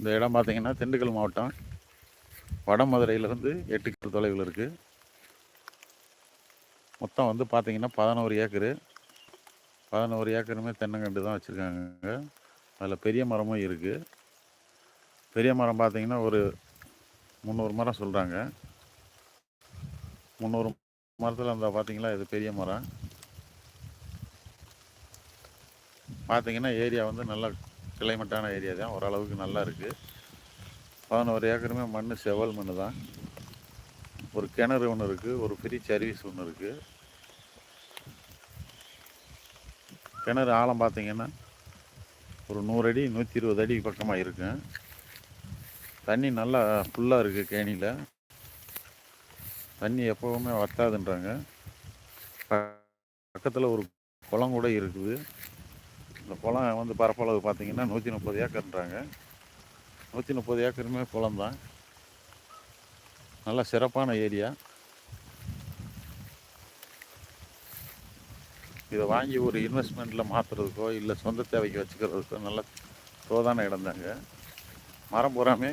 இந்த இடம் பார்த்திங்கன்னா திண்டுக்கல் மாவட்டம். வடமதுரையிலேருந்து எட்டு கிலோ தொலைவில் இருக்குது மொத்தம் வந்து பார்த்திங்கன்னா பதினோரு ஏக்கரு. பதினோரு ஏக்கருமே தென்னங்கண்டு தான் வச்சுருக்காங்க. அதில் பெரிய மரமும் இருக்குது பெரிய மரம் பார்த்திங்கன்னா ஒரு முந்நூறு மரம் சொல்கிறாங்க முந்நூறு மரத்தில் அந்த பார்த்திங்களா இது பெரிய மரம். பார்த்தீங்கன்னா ஏரியா வந்து நல்லா கிளைமேட்டான ஏரியா தான். ஓரளவுக்கு நல்லா இருக்குது பதினோரு ஏக்கருமே மண் செவல் மண் தான். ஒரு கிணறு ஒன்று இருக்குது ஒரு ஃப்ரீ சர்வீஸ் ஒன்று இருக்குது கிணறு ஆழம் பார்த்திங்கன்னா ஒரு நூறு அடி நூற்றி இருபது அடி பக்கமாக இருக்கும் தண்ணி நல்லா ஃபுல்லாக இருக்குது கேணியில். தண்ணி எப்போவுமே வத்தாதுன்றாங்க. பக்கத்தில் ஒரு குளம் கூட இருக்குது. இந்த குளம் வந்து பரப்பளவு பார்த்தீங்கன்னா நூற்றி முப்பது ஏக்கர்ன்றாங்க. நூற்றி முப்பது ஏக்கருமே குளம் தான். நல்ல சிறப்பான ஏரியா. இதை வாங்கி ஒரு இன்வெஸ்ட்மெண்ட்டில் மாற்றுறதுக்கோ இல்லை சொந்த தேவைக்கு வச்சுக்கிறதுக்கோ நல்ல சோதான இடம் தாங்க. மரம் பூராமே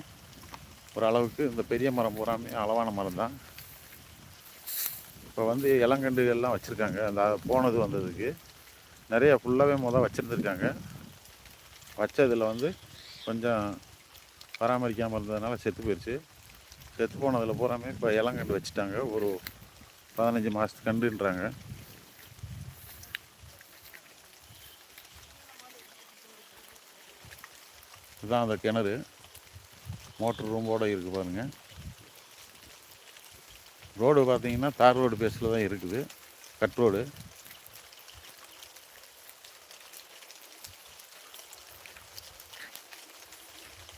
ஒரு அளவுக்கு இந்த பெரிய மரம் பூராமே அளவான மரம் தான். இப்போ வந்து இளங்கண்டுகள்லாம் வச்சுருக்காங்க. அந்த போனது வந்ததுக்கு. நிறைய ஃபுல்லாகவே மொதல் வச்சுருந்துருக்காங்க. வச்சதில் வந்து கொஞ்சம் பராமரிக்காமல் இருந்ததுனால செத்து போயிடுச்சு செத்து போனதில் பூராமே இப்போ இளங்கண்டு வச்சுட்டாங்க. ஒரு பதினஞ்சு மாதத்து கண்டுன்றாங்க இதுதான் அந்த கிணறு. மோட்ரு ரூமோடு இருக்குது பாருங்கள் ரோடு பார்த்தீங்கன்னா தார் ரோடு பேஸில் தான் இருக்குது. Cut road.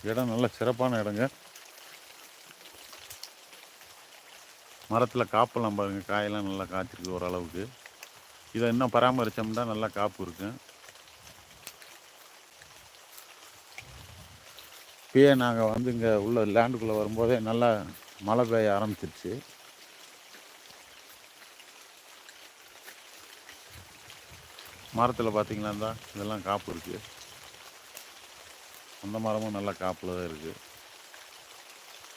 இடம் நல்ல சிறப்பான இடங்க. மரத்தில் காப்பெல்லாம் பாருங்கள் காயெல்லாம் நல்லா காய்ச்சிருக்கு ஓரளவுக்கு. இதை இன்னும் பராமரித்தோம்னா நல்லா காப்பு இருக்கும் இப்பயே நாங்கள் வந்து இங்கே உள்ள லேண்டுக்குள்ளே வரும்போதே நல்லா மழை பெய்ய ஆரம்பிச்சிருச்சு. மரத்தில் பார்த்தீங்கன்னா தான் இதெல்லாம் காப்பு இருக்குது அந்த மரமும் நல்லா காப்பில் தான் இருக்குது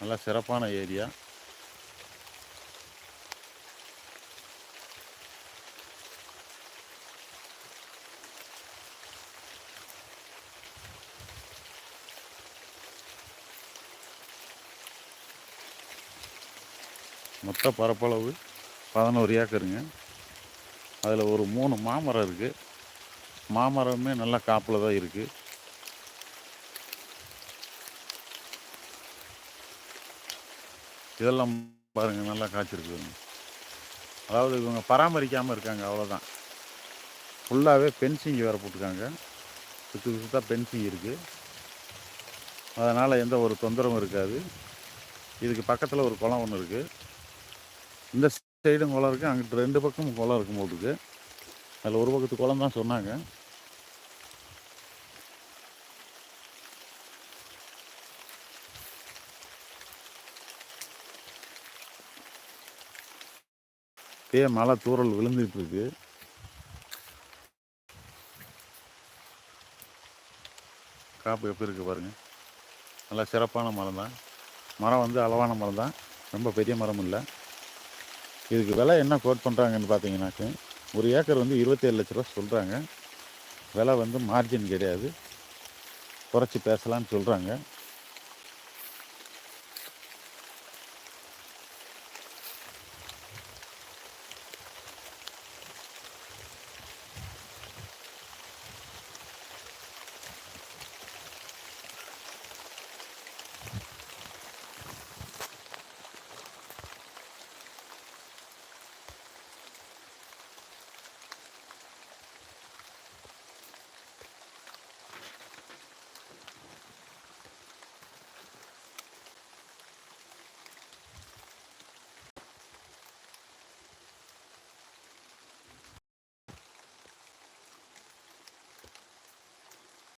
நல்லா சிறப்பான ஏரியா. மொத்த பரப்பளவு பதினோரு ஏக்கருங்க. அதில் ஒரு மூணு மாமரம் இருக்குது மாமரமே நல்லா காப்பில் தான் இருக்குது இதெல்லாம் பாருங்கள் நல்லா காய்ச்சிருக்குங்க அதாவது இவங்க பராமரிக்காமல் இருக்காங்க அவ்வளோதான் ஃபுல்லாகவே பென்சிங் வேறு போட்டிருக்காங்க. சுற்று சுத்தாக பென்சிங் இருக்குது அதனால் எந்த ஒரு தொந்தரவும் இருக்காது. இதுக்கு பக்கத்தில் ஒரு குளம் ஒன்று இருக்குது இந்த சைடும் குளம் இருக்குது அங்கிட்டு ரெண்டு பக்கமும் குளம் இருக்கும் போட்டுருக்கு அதில் ஒரு பக்கத்து குளம் தான் சொன்னாங்க. அப்படியே மழை தூறல் விழுந்துட்டு இருக்கு காப்பு எப்படி இருக்கு பாருங்க. நல்லா சிறப்பான மரம் தான் மரம் வந்து அளவான மரம் தான் ரொம்ப பெரிய மரம் இல்லை. இதுக்கு விலை என்ன கோட் பண்ணுறாங்கன்னு பார்த்தீங்கன்னாக்க ஒரு ஏக்கர் வந்து இருபத்தேழு லட்ச ரூபா சொல்கிறாங்க விலை வந்து மார்ஜின் கிடையாது. குறைச்சி பேசலான்னு சொல்கிறாங்க